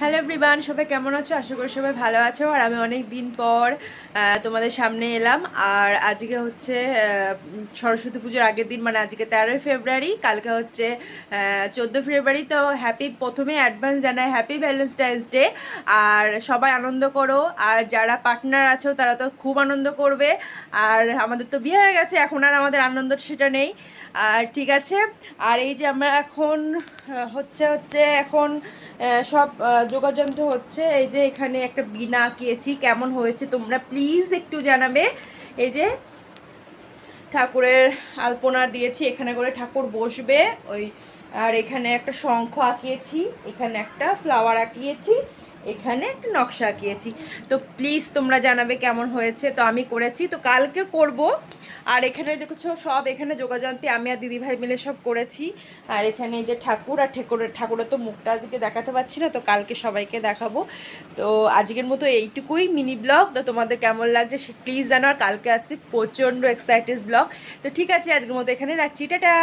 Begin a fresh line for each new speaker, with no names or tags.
Hello এভরিবান সবাই কেমন আছো? আশা করি সবাই ভালো আছো। আর আমি অনেক দিন পর তোমাদের সামনে এলাম। আর আজকে হচ্ছে সরস্বতী পুজোর আগের দিন মানে আজকে তেরোই ফেব্রুয়ারি, কালকে হচ্ছে চোদ্দ ফেব্রুয়ারি। তো হ্যাপি প্রথমে অ্যাডভান্স জানাই হ্যাপি ভ্যালেন্টাইন্স ডে আর সবাই আনন্দ করো। আর যারা পার্টনার আছো, তারা তো খুব আনন্দ করবে। আর আমাদের তো বিয়ে হয়ে গেছে, এখন আর আমাদের আনন্দ সেটা নেই। আর ঠিক আছে। আর এই যে আমরা এখন হচ্ছে হচ্ছে, এখন সব যোগাযন্ত্র হচ্ছে, এই যে এখানে একটা বিনা আঁকিয়েছি, কেমন হয়েছে তোমরা প্লিজ একটু জানাবে। এই যে ঠাকুরের আলপনা দিয়েছি, এখানে করে ঠাকুর বসবে, ওই আর এখানে একটা শঙ্খ আঁকিয়েছি, এখানে একটা ফ্লাওয়ার আঁকিয়েছি এখানে একটা নকশা আঁকিয়েছি। তো প্লিজ তোমরা জানাবে কেমন হয়েছে। তো আমি করেছি। তো কালকে করব। আর এখানে যে কিছু সব এখানে যোগাযন্ত্রে, আমি আর দিদিভাই মিলে সব করেছি। আর এখানে যে ঠাকুর আর ঠেকুরের ঠাকুরের তো মুখটা আজকে দেখাতে পারছি না, তো কালকে সবাইকে দেখাবো। তো আজকের মতো এইটুকুই মিনি ব্লগ তো তোমাদের কেমন লাগছে সে প্লিজ জানো আর কালকে আসছি প্রচণ্ড এক্সাইটেড ব্লগ তো ঠিক আছে, আজকের মতো এখানে রাখছি। টাটা!